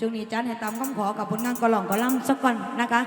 ช่วงนี้จันให้ตามคำขอกับผลงานกระหล่องกอล่ำสักก่อนนะคะ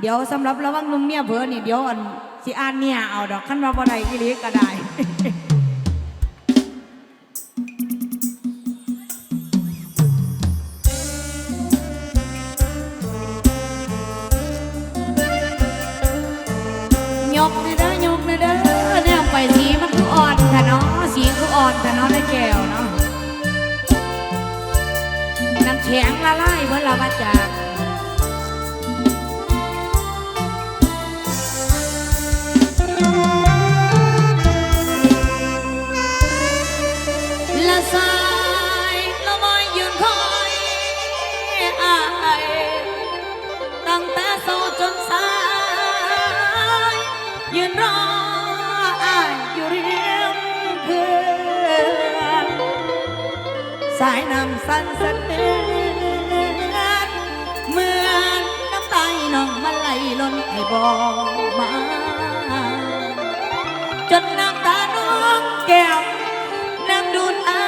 เดี๋ยวสำหรับระวังนุ่มเมียเผลอนี่เดี๋ยวอันสิอ่านเนี่ยเอาดอกขั้นว่าบ่ได้อีหลีก็ได้ ข็งละลายเมื่อละมาจากละสายละมอยยืนคอยอายตั้งแต่เช้าจนสายยืนรออายอยู่เรียมเพื่อนสายน้ำสั่นสะเทือน บอกมาจนน้ำตาน้องแก้วน้ำดูดอา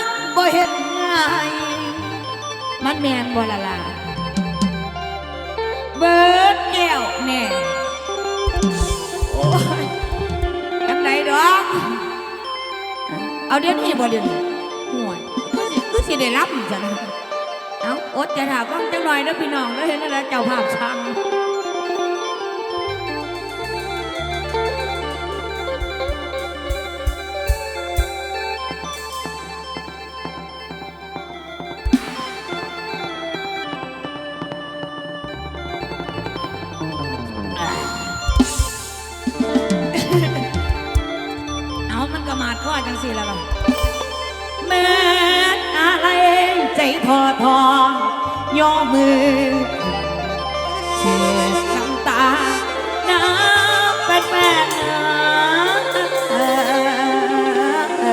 งบ่เห็นไงมันแมนบ่ละล่ะเบิร์ดแก้วแน่โอ้ยยังไงดอกเอาเดี๋ยวนี้บ่เดี๋ยวนี้ห่วยคือสิคือสิได้รับจ้ะนะเอาอดจะถามฟังจังหน่อยนะพี่น้องแล้วเห็นแล้วเจ้าภาพชัง มาดข้อจังสิแล้วล่ะแม้อะไรใจทอทอย่อมือเช็ดน้ำตาน้ำแฟนๆเอ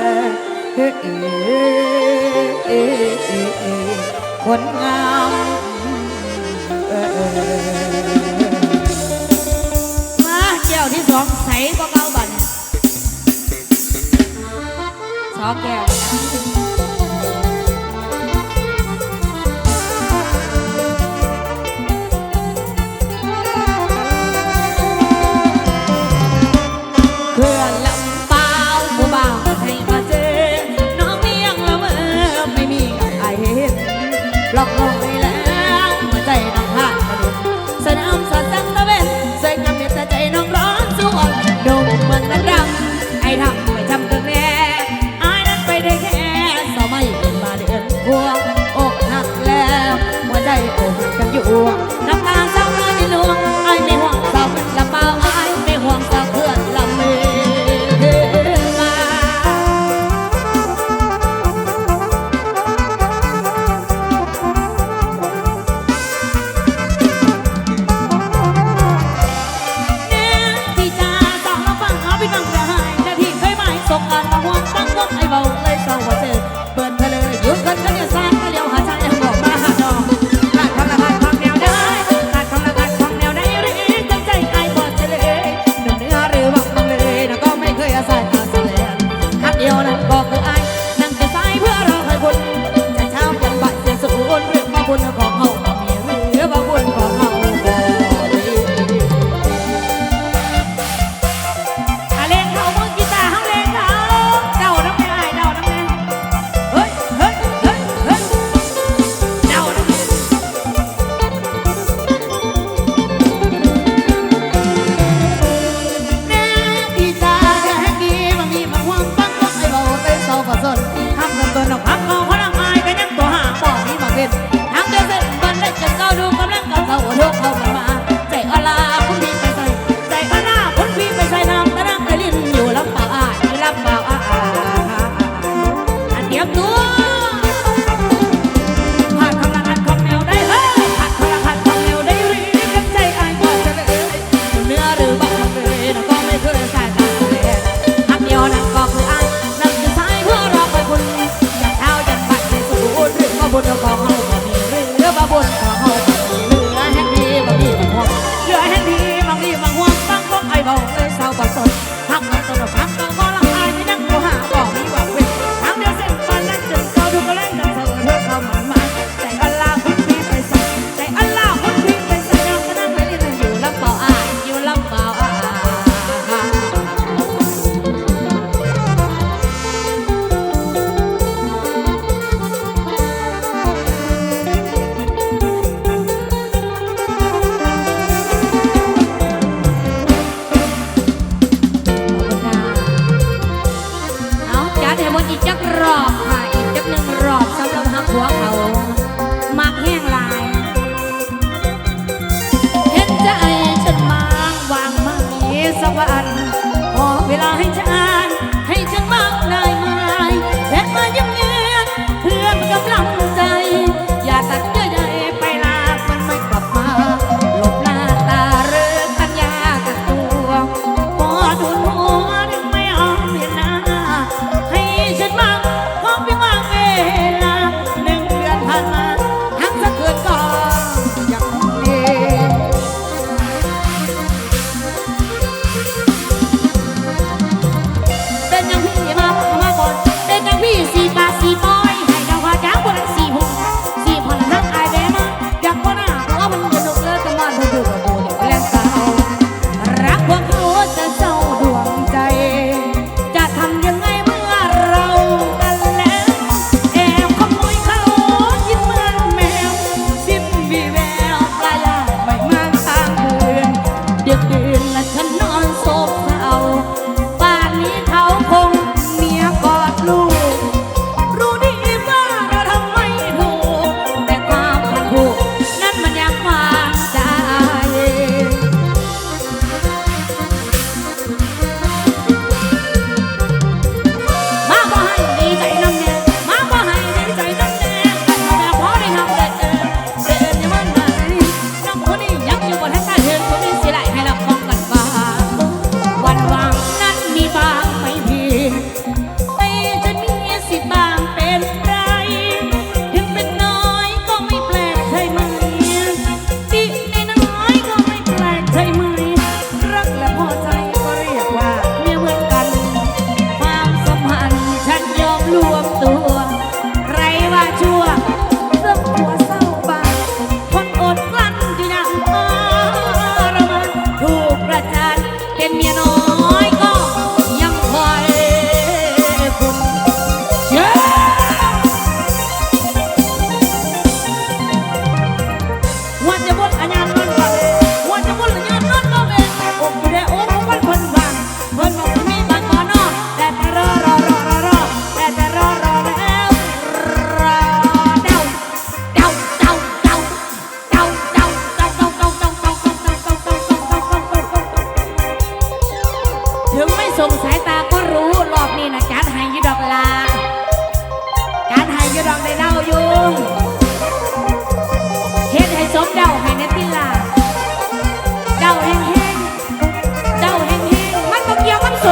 อคนงามเออมาแก้วที่สองใสกว่าเก่าบัดเนี่ อแก้วนะ ค่สมัยมาเดือนพวงอกหักแล้วหัวใจอกหักกันอยู่ Oklahoma.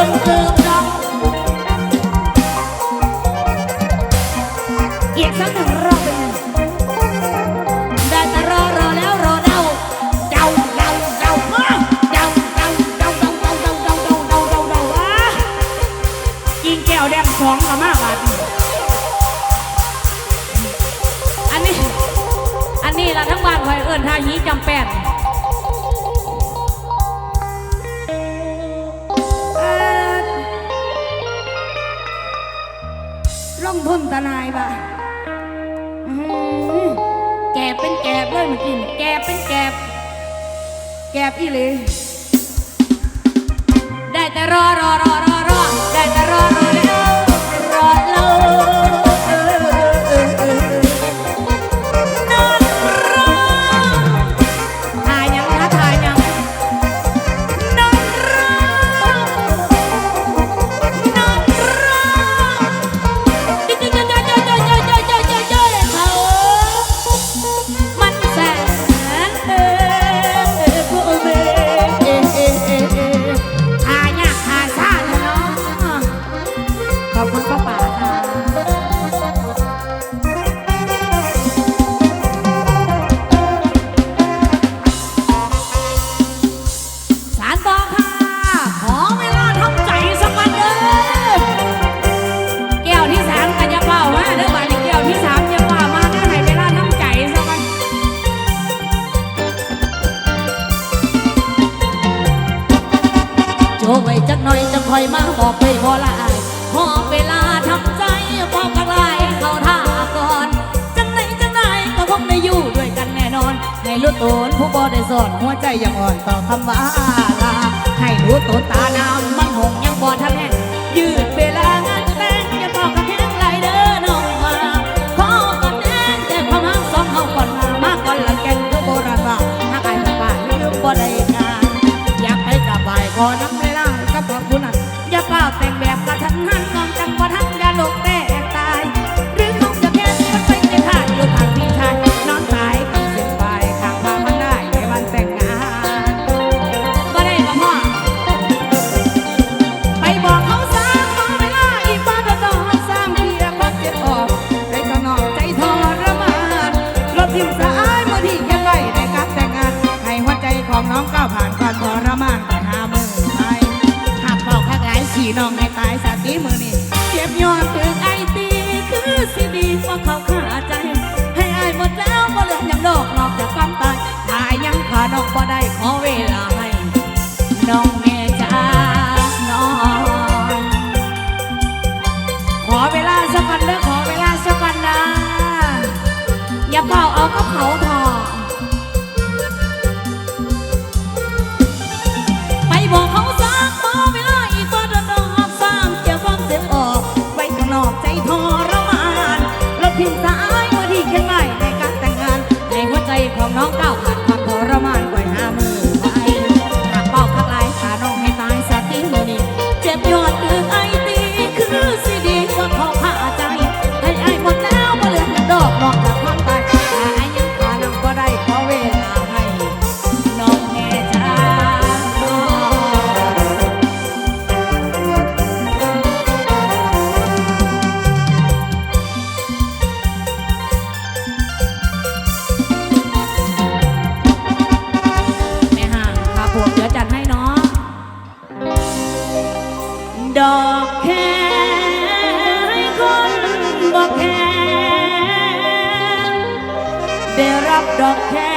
Santa งทุนตะนายบ่ะแกบเป็นแกบเลยเมื่อกี้แกบเป็นแกบ แกบอีเลย ได้แต่รอรอรอรอ โยไว้จักหน่อยจังคอยมาบอกไปบ่ลายพอเวลาทำใจพอกระไรเข้าท่าก่อน จังไหนจังไหนก็คงได้อยู่ด้วยกันแน่นอน ในรุ่นโตนผู้บ่ได้สอนหัวใจอย่างอ่อนต่อคำว่าลาให้รู้ตัตาดำ น้องบ่ได้ขอเว they rub the head.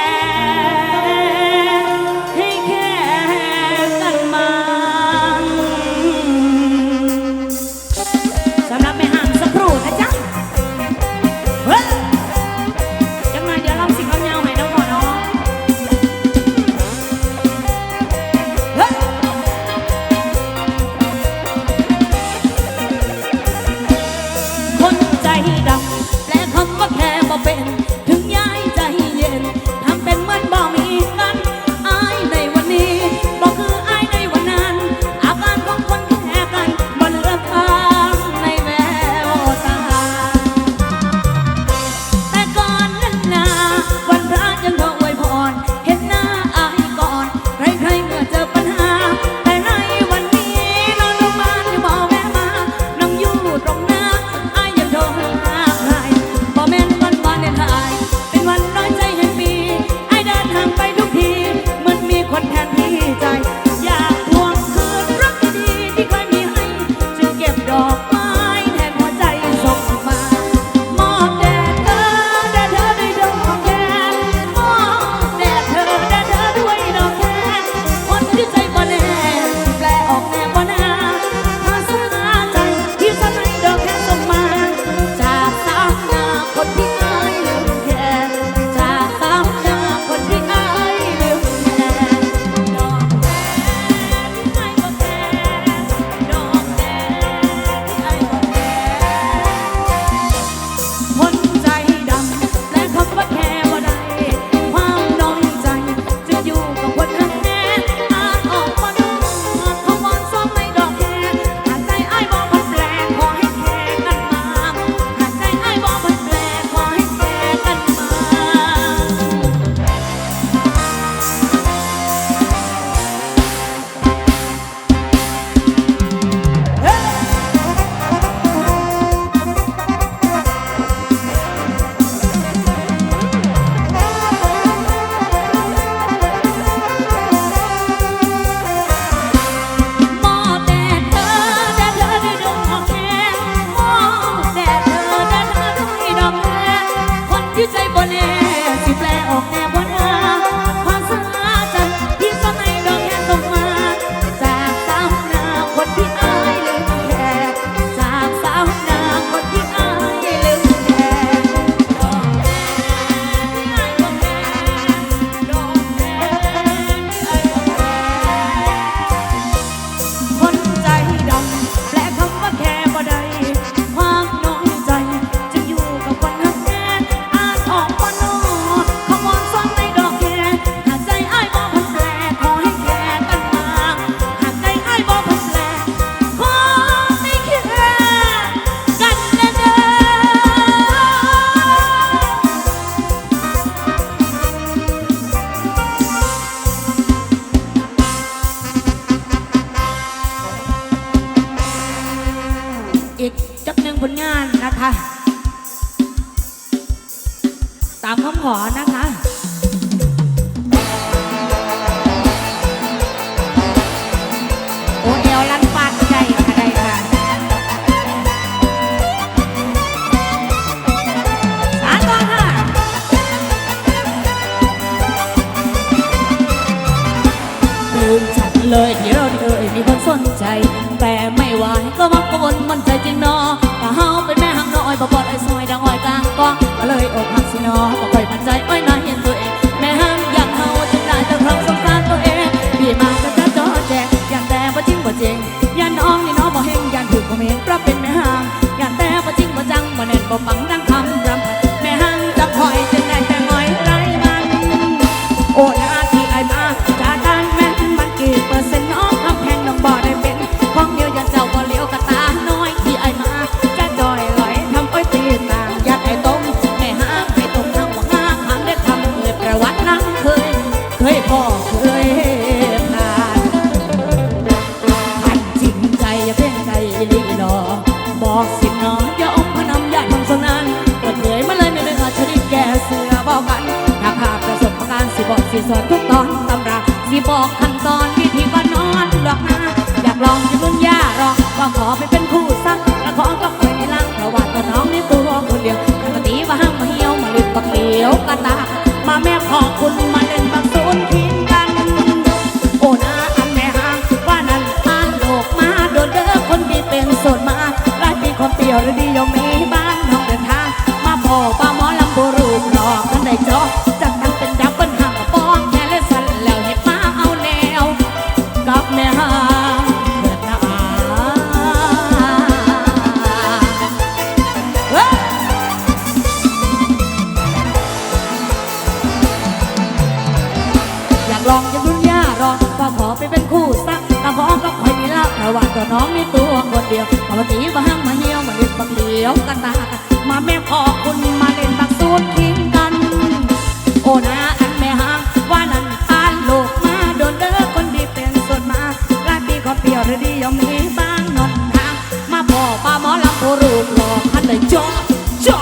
ห่างงานแต่ก็จริงบ่จังบ่แน่นบ่ปัง ส่สอนทุกตอนตำราสิบอกขั้นตอนวิธีก็นอนหลอกนาอยากลองจะรุ่นย่ารอกก็ขอไปเป็นคู่สักแล้วขอก็คอยในลังเพราะว่าตัวน้องนี่ตัวคนเดียวปกติว่าห้ามเหี่ยวมาลิกปักเหลียวกระตา มาแม่ขอคุณมาเล่นบางโซนพินกันโอ้นาอันแม่ห้างว่านั้นอ่นโลกมาโดนเด้อคนที่เป็นโสดมาไร้ปีควเปรี้ยวหรือดียอมมีบ้านน้องเดินทางมาพ่อป้าหมอลำบูรูปรอกันได้จ้อ เดียวมาตีมาห้างมาเหี่ยวมาเล่นบักเดียวกันตามาแม่พอคุณมาเล่นบักสูดทิ้งกัน โอ้นะอันแม่ห้างว่านั้นอ่านโลกมาโดนเด้อคนดีเป็นส่วนมากลายปีขอเปรี้ยวหรือดียอมมีบ้างนอนทางมาพ่อป้าหมอลำโพรูปหลอกพันเลยจอกจอ